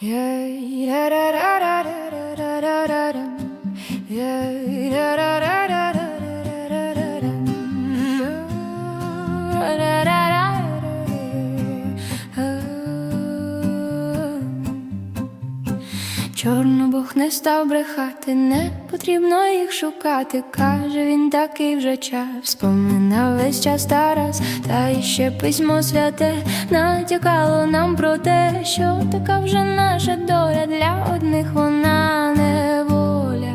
Yeah, da da da da da da da da da. Yeah, da da da da da da da da da. da da da Чорнобог не став брехати, не потрібно їх шукати. Каже, він такий вже час. Споминав весь час Тарас, та іще письмо святе натякало нам про те, що така вже наша доля для одних вона неволя.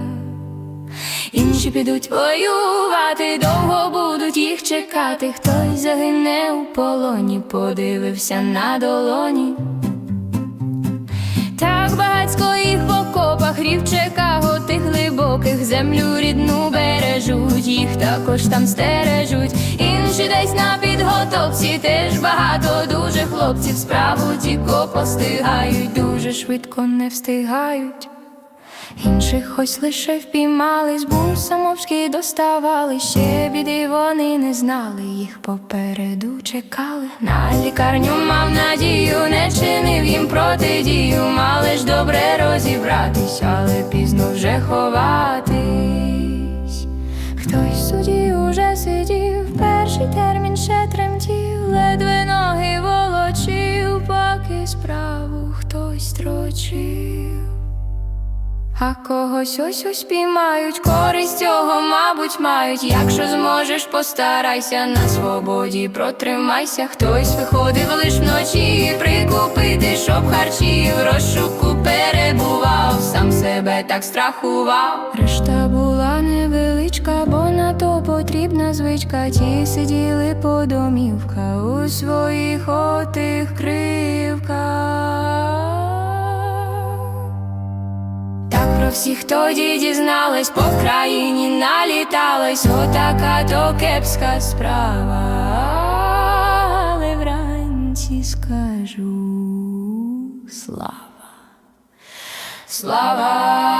Інші підуть воювати, довго будуть їх чекати. Хтось загине у полоні, подивився на долоні. Глибоких землю рідну бережуть, їх також там стережуть. Інші десь на підготовці теж багато дуже хлопців справу тіко постигають, дуже швидко не встигають. Інших ось лише впіймали, з буса доставали, ще біди вони не знали, їх попереду чекали. На лікарню мав надію, не чинив їм протидію, мали ж добре розібратись, але пізно вже ховатись. Перший термін ще тремтів, ледве ноги волочив, поки справу хтось строчив. А когось ось ось піймають, користь цього, мабуть, мають. Якщо зможеш, постарайся на свободі, протримайся. Хтось виходив лиш вночі, прикупити, щоб харчів розшуку перебував, сам себе так страхував. Решта була невеличка, бо потрібна звичка. Ті сиділи по домівка у своїх отих кривках. Так про всіх тоді дізнались, по країні налітались, отака то кепська справа. Але вранці скажу слава. Слава